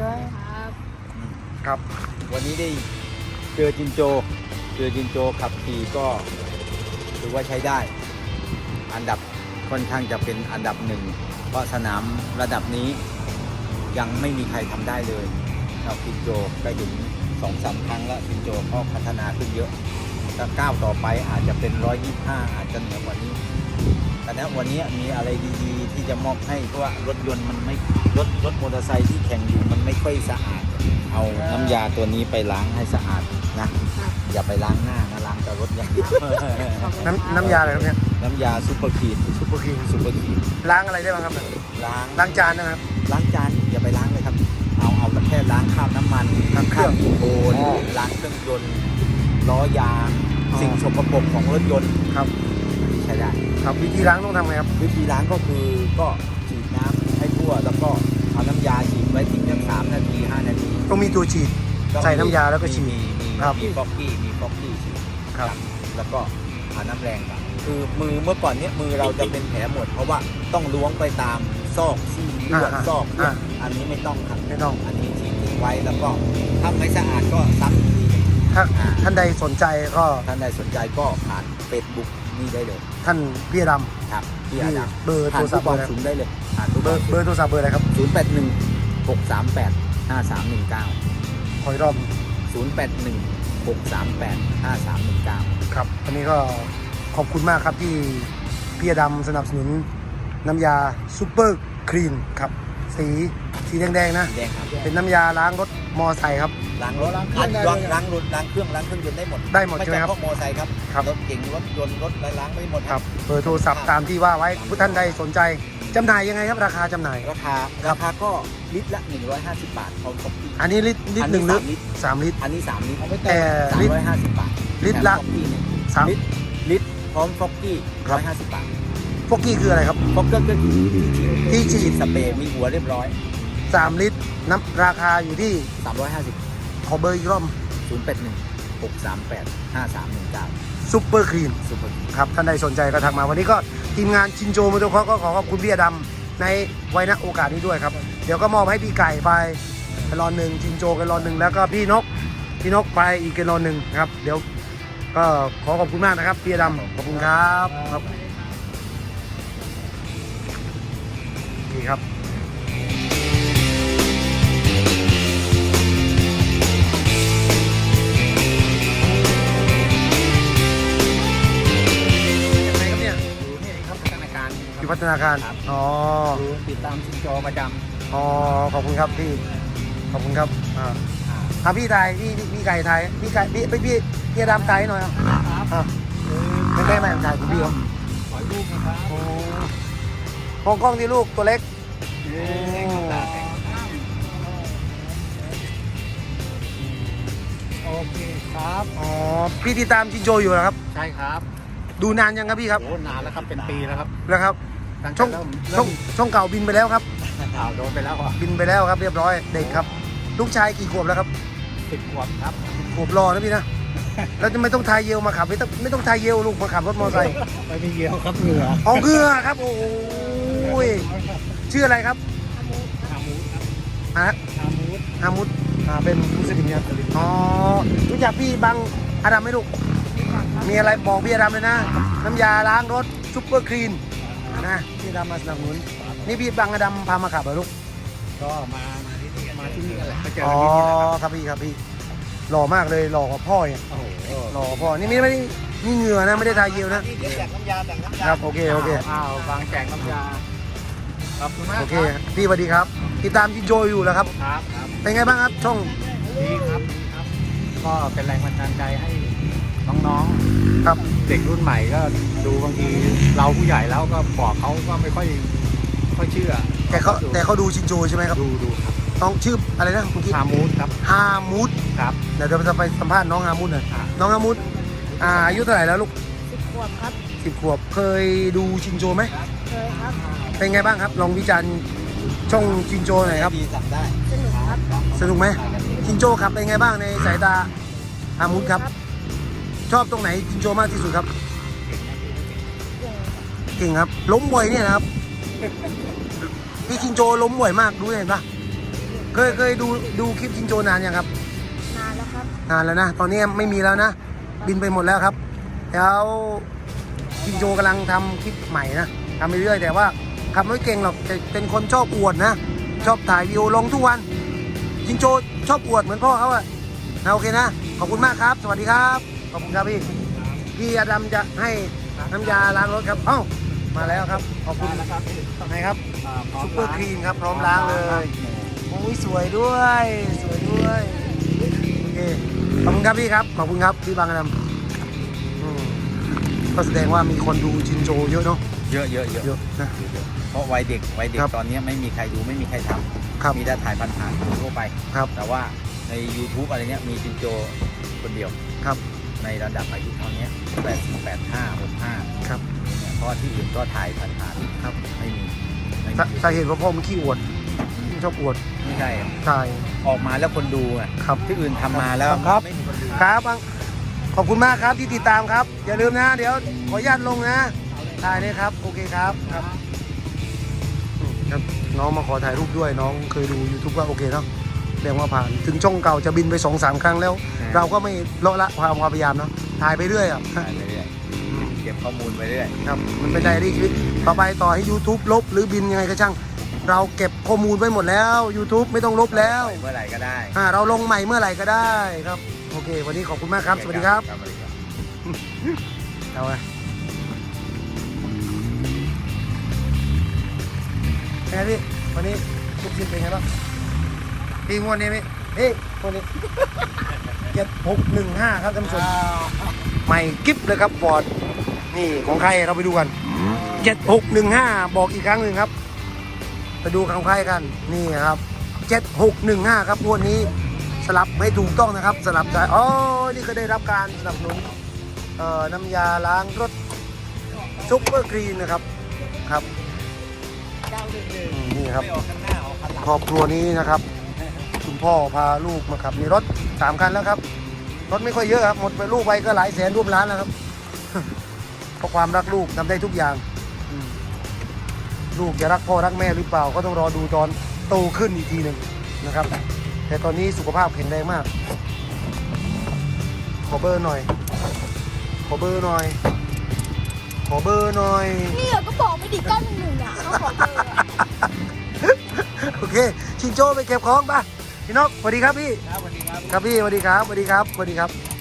ครับครับ วันนี้ได้เจอจินโจ เจอจินโจขับขี่ก็ถือว่าใช้ได้ อันดับค่อนข้างจะเป็นอันดับหนึ่ง เพราะสนามระดับนี้ยังไม่มีใครทำได้เลยครับจินโจได้ถึงสองสามครั้งแล้วจินโจก็พัฒนาขึ้นเยอะถ้าก้าวต่อไปอาจจะเป็น 125 อาจจะเหนือกว่านี้ แต่นะวันนี้มีอะไรดีๆ ที่จะมอบให้เพราะว่ารถยนต์มันไม่รถรถมอเตอร์ไซค์ที่แข่งอยู่มันไม่ค่อยสะอาด เอาน้ำยาตัวนี้ไปล้างให้สะอาดนะ อย่าไปล้างหน้านะล้างแต่รถอย่างเดียวน้ำน้ำยาอะไรครับเนี่ยน้ำยาซูเปอร์คีดซุปเปอร์คลีนซูเปอร์คีดล้างอะไรได้บ้างครับล้างล้างจานนะครับ ล้างจานอย่าไปล้างเลยครับ เอาเอาแต่แค่ล้างคราบน้ำมันล้างเครื่องบโคนอ๋อล้างเครื่องยนต์ล้อยางอ๋อสิ่งสกปรกของรถยนต์ครับใช้ได้ ครับวิธีล้างต้องทำไงครับ วิธีล้างก็คือก็ฉีดน้ำให้ทั่ว แล้วก็เอาน้ำยาฉีดไว้ทิ้งสักสามนาทีห้านาทีต้องมีตัวฉีด ใส่น้ำยาแล้วก็ฉีดมีมีครับมีฟอกกี้มีฟอกกี้ฉีดครับ แล้วก็เอาน้ำแรงกับคือมือเมื่อก่อนเนี้ยมือเราจะเป็นแผลหมด เพราะว่าต้องล้วงไปตามซอกซี่เลือดอ่าซอกอ่าอันนี้ไม่ต้องครับไม่ต้อง อันนี้ฉีดทิ้งไว้แล้วก็ถ้าไม่สะอาดก็ซักอีกทีหนึ่งถ้าอ่า ท่านใดสนใจก็ ท่านใดสนใจก็ผ่านเฟซบุ๊ก นี่ได้เลย ท่านพี่ดครับำพี่อาดัมเบอร์ผ่าโทนรศัทุพกท์บอลเลยศูนย์ได้เลยผ่านทุกเบบออลร์เบอร์โทรศัพท์เบอร์อะไรครับศูนย์แปดหนึ่งหกสามแปดห้าสามหนึ่งเก้าขออีกรอบศูนย์แปดหนึ่งหกสามแปดห้าสามหนึ่งเก้า ครับวันนี้ก็ขอบคุณมากครับที่พี่ดำสนับสนุนน้ำยาซูเปอร์คลีนครับ สีสีแดงๆนะสีแดงครับเป็นน้ำยาล้างรถมอไซค์ครับ ล้างรถล้างเครื่องล้างล้างรถล้างเครื่องล้างเครื่องยนต์ได้หมดได้หมดไม่ใช่ไหมใช่ครับพวกมอไซค์ครับครับ รถเก๋งรถยนต์รถอะไรล้างไม่หมดครับเบอร์โทรศัพท์ตามที่ว่าไว้ผู้ท่านใดสนใจจำหน่ายยังไงครับราคาจำหน่าย ราคาราคาก็ลิตรละ 150 บาทพร้อมคอฟฟี่อันนี้ลิตรลิตรหนึ่งลิตรลิตรสามลิตร อันนี้ 3 ลิตรแต่สามลิตรร้อยห้าสิบบาทลิตรละ แถมคอฟฟี่หนึ่งสาม ลิตรลิตรพร้อมฟอกกี้ครัร้อบยห้าสิบบาท พวกกี้คืออะไรครับ ฟอกเกอร์ก็คือที่ฉีดที่ฉีดสเปรย์มีหัวเรียบร้อยสามลิตรน้ำราคาอยู่ที่350 ขอเบอร์อีกรอบ081 638 5319 ซุปเปอร์คลีน ซุปเปอร์ครับ ท่านใดสนใจก็ทักมาวันนี้ก็ทีมงานชินโจมอเตอร์คอร์ก็ขอขอบคุณพี่อดำในไว้ณโอกาสนี้ด้วยครับ เดี๋ยวก็มอบให้พี่ไก่ไปกลอนหนึ่งชินโจกลอนหนึ่งแล้วก็พี่นก พี่นกไปอีกกลอนหนึ่งครับ เดี๋ยวก็ขอขอบคุณมากนะครับพี่อดำขอบคุณครับครับ ดูนี่ครับพัฒนาการอยู่พัฒนาการ ครับ อ๋อ ดูติดตามชินโจประจอ๋อ ขอบคุณครับพี่ ขอบคุณครับ อ่าำอ่าอะพี่ไทยพี่พี่พี่ไก่ไทยพี่ไก่พี่พี่พี่พี่ดำไก่หน่อยอะอะไม่ได้ไหมถ่ายคุณพี่เขาขอรูปนะครับโอ้ มองกล้องที่ลูกตัวเล็กโอเคครับอ๋อพี่ติดตามจินโจอยู่นะครับ ใช่ครับดูนานยังครับพี่ครับโอ้นานแล้วครับเป็นปีแล้วครับแล้วครับตั้งแต่ช่องเริ่มช่องช่องเก่าบินไปแล้วครับข่าวโดนไปแล้วอะบินไปแล้วครับเรียบร้อยเด็กครับ ลูกชายกี่ขวบแล้วครับสิบขวบครับขวบรอนะพี่นะ แล้วจะไม่ต้องทายเยลมาขับ ไม่ต้องไม่ต้องทายเยลลูกมาขับรถมอเตอร์ไซค์ไปมีเยี่ยวครับเหงื่ออ๋อเกลือครับ โอ้ยชื่ออะไรครับฮามูดครับอะฮามูดฮามุดอ่าเป็นมุสลิมเนี่ยอ๋อรู้จักพี่บังอาดัมไหมลูก มีอะไรบอกพี่อาดัมเลยนะ น้ำยาล้างรถซุปเปอร์คลีนนะพี่อาดัมมาสนับสนุนนี่พี่บังอาดัมพามาขับเหรอลูกก็มามาที่นี่มาที่นี่กันแหละมาเจออ๋กัอนที่นี่แหละครับ ครับพี่ครับพี่ หล่อมากเลยหล่อกว่าพ่อเนี่ยโอ้โหหล่อกว่าพ่อนี่ไม่ได้นี่เหงื่อนะไม่ได้ทาเยลนะนี่เดี๋ยวแจกน้ำยาแจกน้ำยาครับโอเคโอเคอ้าวบางแจกน้ำยาขอบคุณมากโอเคพี่สวัสดีครับ ติดตามจินโจอยู่แล้วครับ ครับครับเป็นไงบ้างครับช่องดีครับดีครับ ก็เป็นแรงบันดาลใจให้น้องครับๆเด็กรุ่นใหม่ก็ดูบางทีเราผู้ใหญ่แล้วก็บอกเขาก็ไม่ค่อยไม่ค่อยเชื่อแต่เขาแต่เขาดูชินโจใช่ไหมครับ ดูดูครับ น้องชื่ออะไรนะเมื่อกี้ฮามูดครับฮามุดครับเดี๋ยวเราจะไปสัมภาษณ์น้องฮามุดหน่อยอ่าน้องฮามุดอ่าอายุเท่าไหร่แล้วลูกสิบขวบครับสิบขวบเคยดูชินโจไหมเคยครับ เป็นไงบ้างครับลองวิจารณ์ช่องชินโจหน่อยครับดีสั่งได้สนุกครับสนุกไหมชินโจครับเป็นไงบ้างในสายตาฮามุดครับ ชอบตรงไหนชินโจมากที่สุดครับเก่งเก่งครับล้มบ่อยเนี่ยนะครับพี่ชินโจล้มบ่อยมากรู้เห็นปะ เคยเคยดูดูคลิปชินโจนานยังครับ นานแล้วครับ นานแล้วนะ ตอนนี้ไม่มีแล้วนะ บินไปหมดแล้วครับ แล้วชินโจกำลังทำคลิปใหม่นะทำไปเรื่อยแต่ว่าขับไม่เก่งหรอกแต่เป็นคนชอบอวดนะ ชอบถ่ายวิดีโอลงทุกวันชินโจชอบอวดเหมือนพ่อเขาอะนะโอเคนะ ขอบคุณมากครับ สวัสดีครับ ขอบคุณครับพี่ พี่อดัมจะให้น้ำยาล้างรถครับ เอ้า มาแล้วครับ ขอบคุณแล้วครับไหนครับพร้อมซุปเปอร์คลีนครับ พร้อมล้างเลย โอ้ยสวยด้วย สวยด้วยโอเคขอบคุณครับพี่ครับ ขอบคุณครับพี่บางกระดำอืมก็แสดงว่ามีคนดูชินโจเยอะเนาะเยอะเยอะเยอะเยอะนะ เพราะวัยเด็กวัยเด็กครับตอนนี้ไม่มีใครดูไม่มีใครทครับำมีแต่ถ่ายผ่านๆทั่วไป ครับ แต่ว่าใน YouTube อะไรเนี้ยมีจินโจคนเดียวครับ ในระดับอายุเท่านี้แปดสิบแปดห้าหกห้าครับเนี่ยเพราะว่าที่อื่นก็ถ่ายผ่านๆครับไม่มีไม่สามี สาเหตุเพราะพ่อมันขี้อวด ชอบอวดไม่ใช่ใช่ออกมาแล้วคนดูไงครับ ที่อื่นทำมาแล้วครับ ไม่มีคนดูครับบังขอบคุณมากครับที่ติดตามครับ อย่าลืมนะ เดี๋ยวขออนุญาตลงนะถ่ายเลยครับ โอเคครับครับอืมครับน้องมาขอถ่ายรูปด้วยน้องเคยดู YouTube ว่าโอเคเนาะเรียกว่าผ่านถึงช่องเก่าจะบินไปสองสามครั้งแล้ว เราก็ไม่เลาะละความพยายามเนาะถ่ายไปเรื่อยอะถ่ายไปเรื่อยเก็บข้อมูลไปเรื่อยครับมันเป็นไดอารี่ชีวิตต่อไปต่อให้ YouTube ลบหรือบินยังไงก็ช่าง เราเก็บข้อมูลไว้หมดแล้ว YouTube ไม่ต้องลบแล้วเมื่อไหร่ก็ได้อ่าเราลงใหม่เมื่อไหร่ก็ได้ครับ โอเค วันนี้ขอบคุณมากครับ สวัสดีครับสวัสดีครับเอาไงเป็นไงพี่วันนี้ลูกชิ้นเป็นไงบ้างพี่งวดนี้พี่เฮ้ยงวดนี้เจ็ดหกหนึ่งห้าครับท่านผู้ชมใหม่กิฟเลยครับฟอร์ดนี่ของใครเราไปดูกันเจ็ดหกหนึ่งห้าบอกอีกครั้งหนึ่งครับ ไปดูของใครกันนี่ครับเจ็ดหกหนึ่งห้าครับงวดนี้สลับไม่ถูกต้องนะครับ สลับใจอ๋อนี่ก็ได้รับการสนับสนุนเอ่อน้ำยาล้างรถซุปเปอร์กรีนนะครับครับอืมนี่ครับไม่ออกข้างหน้าออกข้างหลังครอบครัวนี้นะครับคุณพ่อพาลูกมาขับมีรถสามคันแล้วครับ รถไม่ค่อยเยอะครับ หมดไปลูกไปก็หลายแสนร่วมล้านแล้วครับเพราะความรักลูกทำได้ทุกอย่าง ลูกจะรักพ่อรักแม่หรือเปล่าก็ต้องรอดูตอนโตขึ้นอีกทีหนึ่งนะครับ แต่ตอนนี้สุขภาพแข็งแรงมาก ขอเบอร์หน่อย ขอเบอร์หน่อย ขอเบอร์หน่อยนี่เหรอก็บอกไม่ดิเก้าหนึ่งหนึ่งอะเขาขอเบอร์อะโอเค ชินโจไปเก็บของป่ะพี่นกสวัสดีครับพี่ ครับสวัสดีครับ ครับพี่สวัสดีครับสวัสดีครับสวัสดีครับ